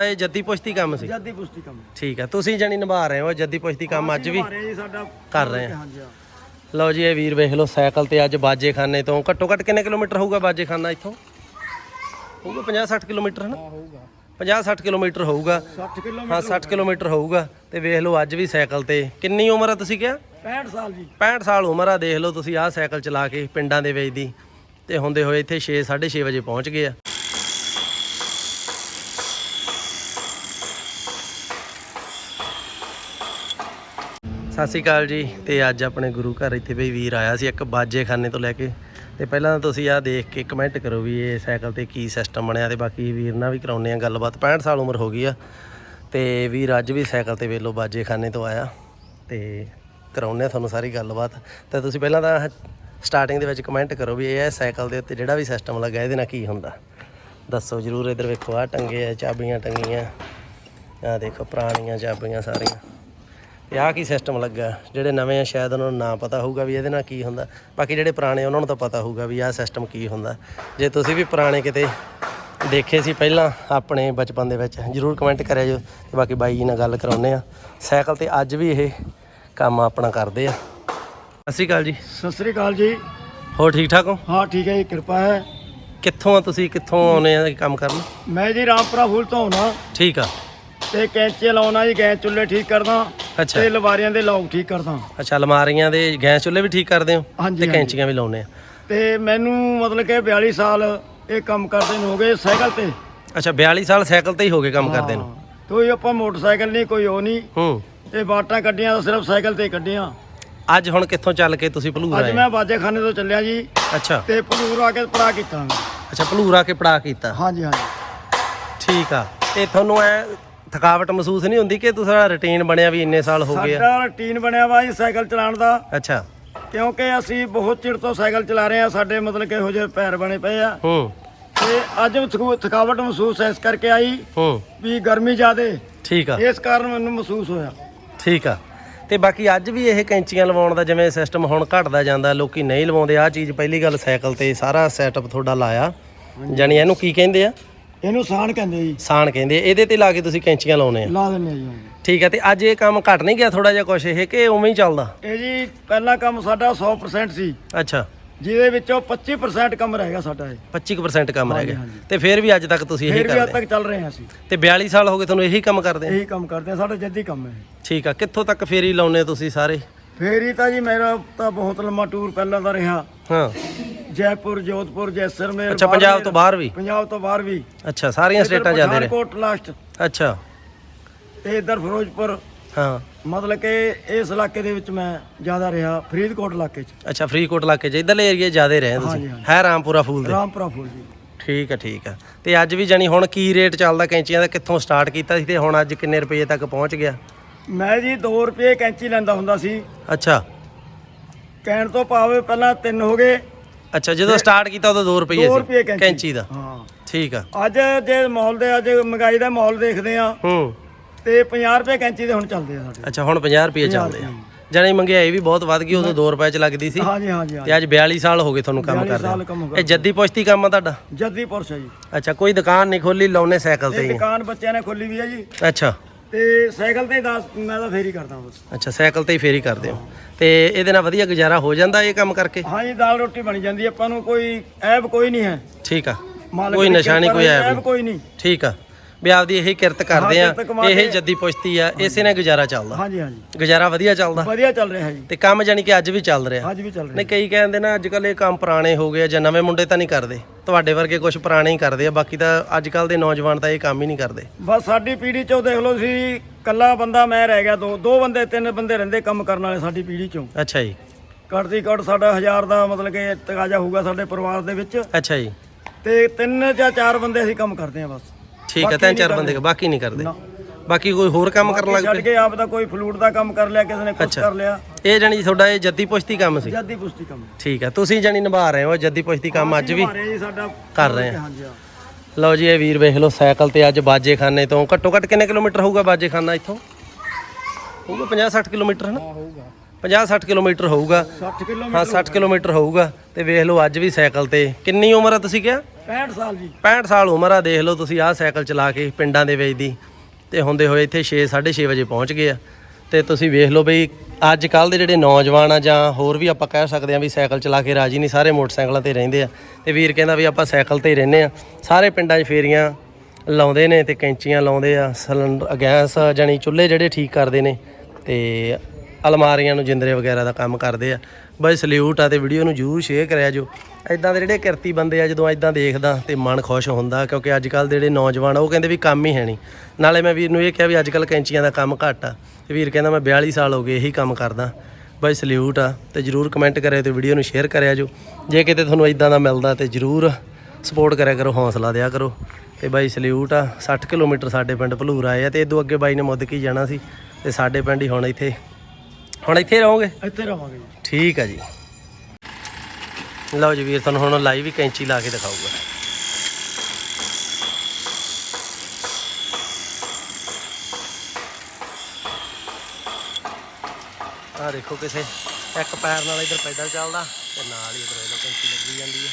ਇਹ ਜੱਦੀ ਪੁਸ਼ਤੀ ਕੰਮ ਸੀ? ਜੱਦੀ ਪੁਸ਼ਤੀ ਕੰਮ। ਠੀਕ ਆ ਤੁਸੀਂ ਜਾਨੀ ਨਿਭਾ ਰਹੇ ਹੋ ਜੱਦੀ ਪੁਸ਼ਤੀ ਕੰਮ ਅੱਜ ਵੀ? ਮਾਰੇ ਜੀ ਸਾਡਾ ਕਰ ਰਹੇ ਆ ਹਾਂਜੀ ਹਾਂ। ਲਓ ਜੀ ਇਹ ਵੀਰ ਵੇਖ ਲਓ ਸਾਈਕਲ ਤੇ ਅੱਜ ਬਾਜੇਖਾਨੇ ਤੋਂ। ਘੱਟੋ ਘੱਟ ਕਿੰਨੇ ਕਿਲੋਮੀਟਰ ਹੋਊਗਾ ਬਾਜੇਖਾਨਾ ਇੱਥੋਂ? ਹੋਊਗਾ 50 60 ਕਿਲੋਮੀਟਰ ਹਨਾ? ਹੋਊਗਾ। 50 60 ਕਿਲੋਮੀਟਰ ਹੋਊਗਾ। 60 ਕਿਲੋਮੀਟਰ ਹਾਂ 60 ਕਿਲੋਮੀਟਰ ਹੋਊਗਾ। ਤੇ ਵੇਖ ਲਓ ਅੱਜ ਵੀ ਸਾਈਕਲ ਤੇ। ਕਿੰਨੀ ਉਮਰ ਆ ਤੁਸੀਂ ਕਿਹਾ? 65 ਸਾਲ ਜੀ। 65 ਸਾਲ ਉਮਰ ਆ ਦੇਖ ਲਓ ਤੁਸੀਂ ਆਹ ਸਾਈਕਲ ਚਲਾ ਕੇ ਪਿੰਡਾਂ ਦੇ ਵਿੱਚ ਦੀ। ਤੇ ਹੁੰਦੇ ਹੋਏ ਇੱਥੇ 6 6:30 ਵਜੇ ਪਹੁੰਚ ਗਏ ਆ। ਸਤਿ ਸ਼੍ਰੀ ਅਕਾਲ ਜੀ ਤੇ ਅੱਜ ਆਪਣੇ ਗੁਰੂ ਘਰ ਇੱਥੇ ਬਈ ਵੀਰ ਆਇਆ ਸੀ ਇੱਕ ਬਾਜੇਖਾਨੇ ਤੋਂ ਲੈ ਕੇ ਤੇ ਪਹਿਲਾਂ ਤਾਂ ਤੁਸੀਂ ਆਹ ਦੇਖ ਕੇ ਕਮੈਂਟ ਕਰੋ ਵੀ ਇਹ ਸਾਈਕਲ ਤੇ ਕੀ ਸਿਸਟਮ ਬਣਿਆ ਤੇ ਬਾਕੀ ਵੀਰ ਨਾਲ ਵੀ ਕਰਾਉਨੇ ਆ ਗੱਲਬਾਤ। 65 ਸਾਲ ਉਮਰ ਹੋ ਗਈ ਆ ਤੇ ਵੀਰ ਅੱਜ ਵੀ ਸਾਈਕਲ ਤੇ ਵੇਲੋ ਬਾਜੇਖਾਨੇ ਤੋਂ ਆਇਆ ਤੇ ਕਰਾਉਨੇ ਆ ਤੁਹਾਨੂੰ ਸਾਰੀ ਗੱਲਬਾਤ। ਤੇ ਤੁਸੀਂ ਪਹਿਲਾਂ ਤਾਂ ਸਟਾਰਟਿੰਗ ਦੇ ਵਿੱਚ ਕਮੈਂਟ ਕਰੋ ਵੀ ਇਹ ਸਾਈਕਲ ਦੇ ਉੱਤੇ ਜਿਹੜਾ ਵੀ ਸਿਸਟਮ ਲੱਗਾ ਇਹਦੇ ਨਾਲ ਕੀ ਹੁੰਦਾ। ਦੱਸੋ ਜਰੂਰ ਇਧਰ ਵੇਖੋ ਆ ਟੰਗੇ ਆ, ਚਾਬੀਆਂ ਟੰਗੀਆਂ ਆ ਦੇਖੋ ਪੁਰਾਣੀਆਂ ਚਾਬੀਆਂ ਸਾਰੀਆਂ। ਆਹ ਕੀ ਸਿਸਟਮ ਲੱਗਾ? ਜਿਹੜੇ ਨਵੇਂ ਆ ਸ਼ਾਇਦ ਉਹਨਾਂ ਨੂੰ ਨਾ ਪਤਾ ਹੋਊਗਾ ਵੀ ਇਹਦੇ ਨਾਲ ਕੀ ਹੁੰਦਾ। ਬਾਕੀ ਜਿਹੜੇ ਪੁਰਾਣੇ ਉਹਨਾਂ ਨੂੰ ਤਾਂ ਪਤਾ ਹੋਊਗਾ ਵੀ ਆਹ ਸਿਸਟਮ ਕੀ ਹੁੰਦਾ। ਜੇ ਤੁਸੀਂ ਵੀ ਪੁਰਾਣੇ ਕਿਤੇ ਦੇਖੇ ਸੀ ਪਹਿਲਾਂ ਆਪਣੇ ਬਚਪਨ ਦੇ ਵਿੱਚ ਜਰੂਰ ਕਮੈਂਟ ਕਰਿਆ ਜੋ। ਤੇ ਬਾਕੀ ਬਾਈ ਜੀ ਨਾਲ ਗੱਲ ਕਰਾਉਨੇ ਆ। ਸਾਈਕਲ ਤੇ ਅੱਜ ਵੀ ਇਹ ਕੰਮ ਆਪਣਾ ਕਰਦੇ ਆ। ਸਤਿ ਸ਼੍ਰੀ ਅਕਾਲ ਜੀ। ਸਤਿ ਸ੍ਰੀ ਅਕਾਲ ਜੀ। ਹੋਰ ਠੀਕ ਠਾਕ ਹੋ? ਹਾਂ ਠੀਕ ਹੈ ਜੀ ਕਿਰਪਾ ਹੈ। ਕਿੱਥੋਂ ਆ ਤੁਸੀਂ? ਕਿੱਥੋਂ ਆਉਨੇ ਆ ਕੰਮ ਕਰਨ? ਮੈਂ ਜੀ ਰਾਮਪੁਰਾ ਫੂਲ ਤੋਂ ਆਉਣਾ ਠੀਕ ਆ। ਤੇ ਕੈਂਚੇ ਲਾਉਣਾ ਜੀ ਗੈਸ ਚੁੱਲ੍ਹੇ ਠੀਕ ਕਰਦਾ। ਅੱਛਾ। ਤੇ ਲਵਾਰੀਆਂ ਦੇ ਲੌਕ ਠੀਕ ਕਰਦਾ। ਅੱਛਾ ਅਲਮਾਰੀਆਂ ਦੇ ਗੈਸ ਚੁੱਲ੍ਹੇ ਵੀ ਠੀਕ ਕਰਦੇ ਹੋ? ਹਾਂਜੀ ਤੇ ਹਾਂਜੀ। ਕੈਂਚੀਆਂ ਵੀ ਲਾਉਨੇ ਆ। ਤੇ ਮੈਨੂੰ ਮਤਲਬ ਕਿ 42 ਸਾਲ ਇਹ ਕੰਮ ਕਰਦੇ ਨੂੰ ਹੋ ਗਏ ਸਾਈਕਲ ਤੇ। ਅੱਛਾ 42 ਸਾਲ ਸਾਈਕਲ ਤੇ ਹੀ ਹੋ ਗਏ ਕੰਮ ਕਰਦੇ ਨੂੰ? ਹਾਂ। ਕੋਈ ਆਪਾਂ ਮੋਟਰਸਾਈਕਲ ਨਹੀਂ ਕੋਈ ਉਹ ਨਹੀਂ। ਹੂੰ। ਇਹ ਬਾਟਾਂ ਕੱਢੀਆਂ ਤਾਂ ਸਿਰਫ ਸਾਈਕਲ ਤੇ ਹੀ ਕੱਢੀਆਂ। ਅੱਜ ਹੁਣ ਕਿੱਥੋਂ ਚੱਲ ਕੇ ਤੁਸੀਂ ਭਲੂਰ ਅੱਜ ਆਏ? ਮੈਂ ਬਾਜੇਖਾਨੇ ਤੋਂ ਚੱਲਿਆ ਜੀ। ਅੱਛਾ। ਤੇ ਭਲੂਰ ਆ ਕੇ ਪੜਾ ਕੀਤਾ। ਅੱਛਾ ਭਲੂਰ ਆ ਕੇ ਪੜਾ ਕੀਤਾ। ਹਾਂਜੀ ਹਾਂਜੀ। ਠੀਕ ਆ। ਤੇ ਤੁਹਾਨੂੰ ਐ ਥਕਾਵਟ ਮਹਿਸੂਸ ਨਹੀਂ ਹੁੰਦੀ ਕਿ ਤੁਹਾਡਾ ਰੁਟੀਨ ਬਣਿਆ ਵੀ ਇੰਨੇ ਸਾਲ ਹੋ ਗਏ ਆ? ਸਾਡਾ ਰੁਟੀਨ ਬਣਿਆ ਵਾ ਜੀ ਸਾਈਕਲ ਚਲਾਉਣ ਦਾ। ਅੱਛਾ। ਕਿਉਂਕਿ ਅਸੀਂ ਬਹੁਤ ਚਿਰ ਤੋਂ ਸਾਈਕਲ ਚਲਾ ਰਹੇ ਆ ਸਾਡੇ ਮਤਲਬ ਕਿ ਇਹੋ ਜਿਹੇ ਪੈਰ ਬਣੇ ਪਏ ਆ। ਹੂੰ। ਤੇ ਅੱਜ ਥਕੂ- ਥਕਾਵਟ ਮਹਿਸੂਸ ਇਸ ਕਰਕੇ ਆਈ ਹੂੰ। ਵੀ ਗਰਮੀ ਜ਼ਿਆਦੇ। ਠੀਕ ਆ। ਇਸ ਕਾਰਨ ਮੈਨੂੰ ਮਹਿਸੂਸ ਹੋਇਆ। ਠੀਕ ਆ। ਤੇ ਬਾਕੀ ਅੱਜ ਵੀ ਇਹ ਕੈਂਚੀਆਂ ਲਵਾਉਣ ਦਾ ਜਿਵੇਂ ਸਿਸਟਮ ਹੁਣ ਘਟਦਾ ਜਾਂਦਾ ਲੋਕੀ ਨਹੀਂ ਲਵਾਉਂਦੇ। ਆ ਚੀਜ਼ ਪਹਿਲੀ ਗੱਲ ਸਾਈਕਲ ਤੇ ਸਾਰਾ ਸੈਟਅਪ ਤੁਹਾਡਾ ਲਾਇਆ। ਜਾਨੀ ਇਹਨੂੰ ਕੀ ਕਹਿੰਦੇ ਆ? ਇਹਨੂੰ ਸਾਣ ਕਹਿੰਦੇ ਜੀ। ਸਾਣ ਕਹਿੰਦੇ। ਇਹਦੇ ਤੇ ਲਾ ਕੇ ਤੁਸੀਂ ਕੈਂਚੀਆਂ ਲਾਉਨੇ ਆ। ਲਾ ਦਿੰਦੇ ਆ ਜੀ। ਠੀਕ ਆ ਤੇ ਅੱਜ ਇਹ ਕੰਮ ਘਟ ਨਹੀਂ ਗਿਆ ਥੋੜਾ ਜਿਹਾ ਕੁਛ ਇਹ ਕਿ ਉਵੇਂ ਹੀ ਚੱਲਦਾ? ਇਹ ਜੀ ਪਹਿਲਾ ਕੰਮ ਸਾਡਾ 100% ਸੀ। ਅੱਛਾ। ਜਿਹਦੇ ਵਿੱਚੋਂ 25% ਕੰਮ ਰਹਿ ਗਿਆ ਸਾਡਾ ਇਹ। 25% ਕੰਮ ਰਹਿ ਗਿਆ। ਤੇ ਫਿਰ ਵੀ ਅੱਜ ਤੱਕ ਤੁਸੀਂ ਇਹੀ ਫਿਰ ਵੀ ਕਰਦੇ। ਤੱਕ ਚੱਲ ਰਹੇ ਹਾਂ ਅਸੀਂ। ਤੇ 42 ਸਾਲ ਹੋ ਗਏ ਤੁਹਾਨੂੰ ਇਹੀ ਕੰਮ ਕਰਦੇ ਇਹੀ ਕੰਮ ਕਰਦੇ ਆ ਸਾਡਾ ਜੱਦੀ ਕੰਮ ਹੈ। ਠੀਕ ਆ ਕਿੱਥੋਂ ਤੱਕ ਫੇਰੀ ਲਾਉਨੇ ਤੁਸੀਂ ਸਾਰੇ? ਫੇਰ ਹੀ ਤਾਂ ਜੀ ਮੇਰਾ ਤਾਂ ਬਹੁਤ ਲੰਮਾ ਟੂਰ ਪਹਿਲਾਂ ਦਾ ਰਿਹਾ। ਹਾਂ। ਜੈਪੁਰ ਜੋਧਪੁਰ ਜੈਸਲਮੇਰ ਅੱਛਾ ਪੰਜਾਬ ਤੋਂ ਬਾਹਰ ਵੀ ਪੰਜਾਬ ਤੋਂ ਬਾਹਰ ਵੀ ਅੱਛਾ ਸਾਰੀਆਂ ਸਟੇਟਾਂ ਜਾਂਦੇ ਰਹੇ ਕੋਟ ਲਾਸਟ ਅੱਛਾ ਤੇ ਇਧਰ ਫਿਰੋਜ਼ਪੁਰ ਹਾਂ ਮਤਲਬ ਕਿ ਇਸ ਇਲਾਕੇ ਦੇ ਵਿੱਚ ਮੈਂ ਜ਼ਿਆਦਾ ਰਿਹਾ ਫਰੀਦਕੋਟ ਇਲਾਕੇ 'ਚ ਅੱਛਾ ਫਰੀਦਕੋਟ ਇਲਾਕੇ 'ਚ ਇਧਰਲੇ ਏਰੀਏ ਜ਼ਿਆਦੇ ਰਹੇ ਤੁਸੀਂ। ਹੈ ਰਾਮਪੁਰਾ ਫੂਲ ਦੇ ਰਾਮਪੁਰਾ ਫੂਲ ਜੀ ਠੀਕ ਆ ਠੀਕ ਆ ਤੇ ਅੱਜ ਵੀ ਜਾਨੀ ਹੁਣ ਕੀ ਰੇਟ ਚੱਲਦਾ ਕੈਂਚੀਆਂ ਦਾ ਕਿੱਥੋਂ ਸਟਾਰਟ ਕੀਤਾ ਸੀ ਤੇ ਹੁਣ ਅੱਜ ਕਿੰਨੇ ਰੁਪਏ ਤੱਕ ਪਹੁੰਚ ਗਿਆ ਮੈਂ ਜੀ 2 ਰੁਪਏ ਕੈਂਚੀ ਲੈਂਦਾ ਹੁੰਦਾ ਸੀ ਅੱਛਾ ਕਹਿਣ ਤੋਂ ਭਾਵੇਂ ਪਹਿਲਾਂ 3 ਹੋ ਗਏ ਅੱਛਾ ਜਦੋਂ ਸਟਾਰਟ ਕੀਤਾ ਉਦੋਂ 2 ਰੁਪਏ 2 ਰੁਪਏ ਸੀ ਕੈਂਚੀ ਦਾ। ਹਾਂ। ਠੀਕ ਆ। ਅੱਜ ਜੇ ਮਾਹੌਲ ਦੇ ਅੱਜ ਮਹਿੰਗਾਈ ਦਾ ਮਾਹੌਲ ਦੇਖਦੇ ਆ ਹੂੰ। ਤੇ 50 ਰੁਪਏ ਕੈਂਚੀ ਦੇ ਹੁਣ ਚੱਲਦੇ ਆ ਸਾਡੇ। ਅੱਛਾ ਹੁਣ 50 ਰੁਪਏ ਚੱਲਦੇ ਆ। ਜਾਨੀ ਮੰਗਿਆਈ ਵੀ ਬਹੁਤ ਵੱਧ ਗਈ ਉਦੋਂ 2 ਰੁਪਏ ਚ ਲੱਗਦੀ ਸੀ। ਹਾਂਜੀ ਹਾਂਜੀ ਤੇ ਅੱਜ 42 ਸਾਲ ਹੋ ਗਏ ਤੁਹਾਨੂੰ ਕੰਮ 42 ਸਾਲ ਕਰਦੇ ਇਹ ਜੱਦੀ ਪੁਸ਼ਤੀ ਕੰਮ ਆ ਤੁਹਾਡਾ? ਜੱਦੀ ਪੁਰਸ਼ ਹੈ ਜੀ। ਅੱਛਾ ਕੋਈ ਦੁਕਾਨ ਨਹੀਂ ਖੋਲੀ ਲਾਉਨੇ ਸਾਈਕਲ ਤੇ ਦੁਕਾਨ ਬੱਚਿਆਂ ਨੇ ਖੋਲੀ ਵੀ ਹੈ ਜੀ। ਅੱਛਾ। ਤੇ ਸਾਈਕਲ ਤੇ 10 ਮੈਂ ਤਾਂ ਫੇਰ ਹੀ ਕਰਦਾ ਬਸ। ਅੱਛਾ ਸਾਈਕਲ ਤੇ ਹੀ ਫੇਰੀ ਕਰਦੇ ਹੋ। ਤੇ ਇਹਦੇ ਨਾਲ ਵਧੀਆ ਗੁਜ਼ਾਰਾ ਹੋ ਜਾਂਦਾ ਇਹ ਕੰਮ ਕਰਕੇ? ਹਾਂਜੀ ਦਾਲ ਰੋਟੀ ਬਣੀ ਜਾਂਦੀ ਹੈ, ਆਪਾਂ ਨੂੰ ਕੋਈ ਐਬ ਕੋਈ ਨਹੀਂ ਹੈ। ਠੀਕ ਆ। ਮਾਲਕ ਕੋਈ ਦੀ ਨਸ਼ਾ ਨਹੀਂ ਕਿਰਪਾ ਕੋਈ ਨਾਲ ਐਬ ਐਬ ਕੋਈ ਨਹੀਂ। ਠੀਕ ਆ। ਵੀ ਆਪਦੀ ਇਹੀ ਕਿਰਤ ਕਰਦੇ ਆ ਕਿਰਤ ਕਮਾ ਇਹ ਕੇ- ਜੱਦੀ ਪੁਸ਼ਤੀ ਆ ਇਸੇ ਨਾਲ ਗੁਜ਼ਾਰਾ ਚੱਲਦਾ। ਹਾਂਜੀ ਹਾਂਜੀ। ਗੁਜ਼ਾਰਾ ਵਧੀਆ ਚੱਲਦਾ। ਵਧੀਆ ਚੱਲ ਰਿਹਾ ਜੀ। ਤੇ ਕੰਮ ਜਾਨੀ ਕਿ ਅੱਜ ਵੀ ਚੱਲ ਰਿਹਾ। ਅੱਜ ਵੀ ਚੱਲ ਰਿਹਾ। ਨਹੀਂ ਕਈ ਕਹਿੰਦੇ ਨਾ ਅੱਜ ਕੱਲ ਇਹ ਕੰਮ ਪੁਰਾਣੇ ਹੋ ਗਏ ਆ ਜਾਂ ਨਵੇਂ ਮੁੰਡੇ ਤਾਂ ਨਹੀਂ ਕਰਦੇ। ਤੁਹਾਡੇ ਵਰਗੇ ਕੁਝ ਪੁਰਾਣੇ ਹੀ ਕਰਦੇ ਆ ਬਾਕੀ ਤਾਂ ਅੱਜ ਕੱਲ ਦੇ ਨੌਜਵਾਨ ਤਾਂ ਇਹ ਕੰਮ ਹੀ ਨਹੀਂ ਕਰਦੇ। ਬਸ ਸਾਡੀ ਪੀੜ੍ਹੀ ਚੋਂ ਦੇਖ ਲਓ ਸੀ ਕੱਲਾ ਬੰਦਾ ਮੈਂ ਰਹਿ ਗਿਆ ਦੋ ਦੋ ਬੰਦੇ ਤਿੰਨ ਬੰਦੇ ਰਹਿੰਦੇ ਕੰਮ ਕਰਨ ਵਾਲੇ ਸਾਡੀ ਪੀੜ੍ਹੀ ਚੋਂ। ਅੱਛਾ ਜੀ। ਘੱਟ ਦੀ ਘੱਟ ਸਾਡਾ ਹਜ਼ਾਰ ਦਾ ਮਤਲਬ ਕਿ ਤਕਾਜ਼ਾ ਹੋਊਗਾ ਸਾਡੇ ਪਰਿਵਾਰ ਦੇ ਵਿੱਚ। ਅੱਛਾ ਜੀ। ਤੇ ਤਿੰਨ ਜਾਂ ਚਾਰ ਬੰਦੇ ਅਸੀਂ ਕੰਮ ਕਰਦੇ ਹਾਂ ਬਸ। ਠੀਕ ਆ ਤਿੰਨ ਚਾਰ ਬੰਦੇ ਬਾਕੀ ਨਹੀਂ ਕਰਦੇ। ਬਾਕੀ ਕੋਈ ਹੋਰ ਕੰਮ ਕਰਨ ਲੱਗ ਛੱਡ ਪਏ? ਕੇ ਆਪ ਦਾ ਕੋਈ ਫਲੂਟ ਦਾ ਕੰਮ ਕਰ ਲਿਆ ਕਿਸੇ ਨੇ ਕੁਝ। ਕਰ ਲਿਆ। ਇਹ ਜਾਨੀ ਤੁਹਾਡਾ ਇਹ ਜੱਦੀ ਪੁਸ਼ਤੀ ਕੰਮ ਸੀ? ਜੱਦੀ ਪੁਸ਼ਤੀ ਕੰਮ। ਠੀਕ ਆ ਤੁਸੀਂ ਜਾਨੀ ਨਿਭਾ ਰਹੇ ਹੋ ਜੱਦੀ ਪੁਸ਼ਤੀ ਕੰਮ ਅੱਜ ਵੀ? ਮਾਰੇ ਜੀ ਸਾਡਾ ਕਰ ਰਹੇ ਆ ਹਾਂਜੀ ਹਾਂ। ਲਓ ਜੀ ਇਹ ਵੀਰ ਵੇਖ ਲਓ ਸਾਈਕਲ ਤੇ ਅੱਜ ਬਾਜੇਖਾਨੇ ਤੋਂ ਘੱਟੋ ਘੱਟ ਕਿੰਨੇ ਕਿਲੋਮੀਟਰ ਹੋਊਗਾ ਬਾਜੇਖਾਨਾ ਇੱਥੋਂ? ਹੋਊਗਾ 50 60 ਕਿਲੋਮੀਟਰ ਹਨਾ? ਹੋਊਗਾ। 50 60 ਕਿਲੋਮੀਟਰ ਹੋਊਗਾ। 60 ਕਿਲੋਮੀਟਰ ਹਾਂ 60 ਕਿਲੋਮੀਟਰ ਹੋਊਗਾ ਤੇ ਵੇਖ ਲਓ ਅੱਜ ਵੀ ਸਾਈਕਲ ਤੇ ਕਿੰਨੀ ਉਮਰ ਆ ਤੁਸੀਂ ਕਿਹਾ? 65 ਸਾਲ ਜੀ। 65 ਸਾਲ ਉਮਰ ਆ, ਦੇਖ ਲਓ ਤੁਸੀਂ ਆਹ ਸਾਈਕਲ ਚਲਾ ਕੇ ਪਿੰਡਾਂ ਦੇ ਵਿੱਚ ਦੀ। ਤੇ ਹੁੰਦੇ ਹੋਏ ਇੱਥੇ 6 6:30 ਵਜੇ ਪਹੁੰਚ ਗਏ ਆ। ਤੇ ਤੁਸੀਂ ਵੇਖ ਲਓ ਬਈ, ਅੱਜ ਕੱਲ ਦੇ ਜਿਹੜੇ ਨੌਜਵਾਨ ਆ ਜਾਂ ਹੋਰ ਵੀ ਆਪਾਂ ਕਹਿ ਸਕਦੇ ਆ ਵੀ ਸਾਈਕਲ ਚਲਾ ਕੇ ਰਾਜੀ ਨਹੀਂ, ਸਾਰੇ ਮੋਟਰਸਾਈਕਲਾਂ ਤੇ ਰਹਿੰਦੇ ਆ। ਤੇ ਵੀਰ ਕਹਿੰਦਾ ਵੀ ਆਪਾਂ ਸਾਈਕਲ ਤੇ ਹੀ ਰਹਿੰਦੇ ਆ। ਸਾਰੇ ਪਿੰਡਾਂ 'ਚ ਫੇਰੀਆਂ ਲਾਉਂਦੇ ਨੇ ਤੇ ਕੈਂਚੀਆਂ ਲਾਉਂਦੇ ਆ, ਸਿਲੰਡਰ, ਗੈਸ ਜਾਨੀ ਚੁੱਲ੍ਹੇ ਜਿਹੜੇ ਠੀਕ ਕਰਦੇ ਨੇ। ਤੇ ਅਲਮਾਰੀਆਂ ਨੂੰ ਜਿੰਦਰੇ ਵਗੈਰਾ ਦਾ ਕੰਮ ਕਰਦੇ ਆ। ਬਈ ਸਲੂਟ ਆ ਤੇ ਵੀਡੀਓ ਨੂੰ ਜਰੂਰ ਸ਼ੇਅਰ ਕਰਿਆ ਜੋ। ਐਦਾਂ ਦੇ ਜਿਹੜੇ ਕਿਰਤੀ ਬੰਦੇ ਆ, ਜਦੋਂ ਐਦਾਂ ਦੇਖਦਾ ਤੇ ਮਨ ਖੁਸ਼ ਹੁੰਦਾ, ਕਿਉਂਕਿ ਅੱਜ ਕੱਲ ਦੇ ਜਿਹੜੇ ਨੌਜਵਾਨ ਆ, ਉਹ ਕਹਿੰਦੇ ਵੀ ਕੰਮ ਹੀ ਹੈ ਨਹੀਂ। ਨਾਲੇ ਮੈਂ ਵੀਰ ਨੂੰ ਇਹ ਕਿਹਾ ਵੀ ਅੱਜ ਕੱਲ ਕੈਂਚੀਆਂ ਦਾ ਕੰਮ ਘੱਟ ਆ। ਤੇ ਵੀਰ ਕਹਿੰਦਾ ਮੈਂ 42 ਸਾਲ ਹੋ ਗਏ ਇਹੀ ਕੰਮ ਕਰਦਾ। ਬਾਈ ਸਲੂਟ ਆ ਤੇ ਜਰੂਰ ਕਮੈਂਟ ਕਰਿਓ ਤੇ ਵੀਡੀਓ ਨੂੰ ਸ਼ੇਅਰ ਕਰਿਆ ਜੋ। ਜੇ ਕਿਤੇ ਤੁਹਾਨੂੰ ਐਦਾਂ ਦਾ ਮਿਲਦਾ ਤੇ ਜਰੂਰ ਸਪੋਰਟ ਕਰਿਆ ਕਰੋ, ਹੌਸਲਾ ਦਿਆ ਕਰੋ। ਤੇ ਬਾਈ ਸਲੂਟ ਆ 60 ਕਿਲੋਮੀਟਰ ਸਾਡੇ ਪਿੰਡ ਭਲੂਰ ਆਏ ਆ ਤੇ ਇਦੋਂ ਅੱਗੇ ਬਾਈ ਨੇ ਮੁੱਦਕੀ ਜਾਣਾ ਸੀ ਤੇ ਸਾਡੇ ਪਿੰਡ ਹੀ ਹੁਣ ਇੱਥੇ ਹੁਣ ਇੱਥੇ ਰਹੋਗੇ? ਇੱਥੇ ਰਵਾਂਗੇ ਜੀ। ਠੀਕ ਆ ਜੀ। ਲਓ ਜੀ ਵੀਰ ਤੁਹਾਨੂੰ ਹੁਣ ਲਾਈਵ ਹੀ ਕੈਂਚੀ ਲਾ ਕੇ ਦਿਖਾਊਗਾ। ਆ ਦੇਖੋ ਕਿਸੇ ਇੱਕ ਪੈਰ ਨਾਲ ਇਧਰ ਪੈਡਲ ਚੱਲਦਾ ਤੇ ਨਾਲ ਹੀ ਇਧਰ ਇਹ ਕੈਂਚੀ ਲੱਗੀ ਜਾਂਦੀ ਹੈ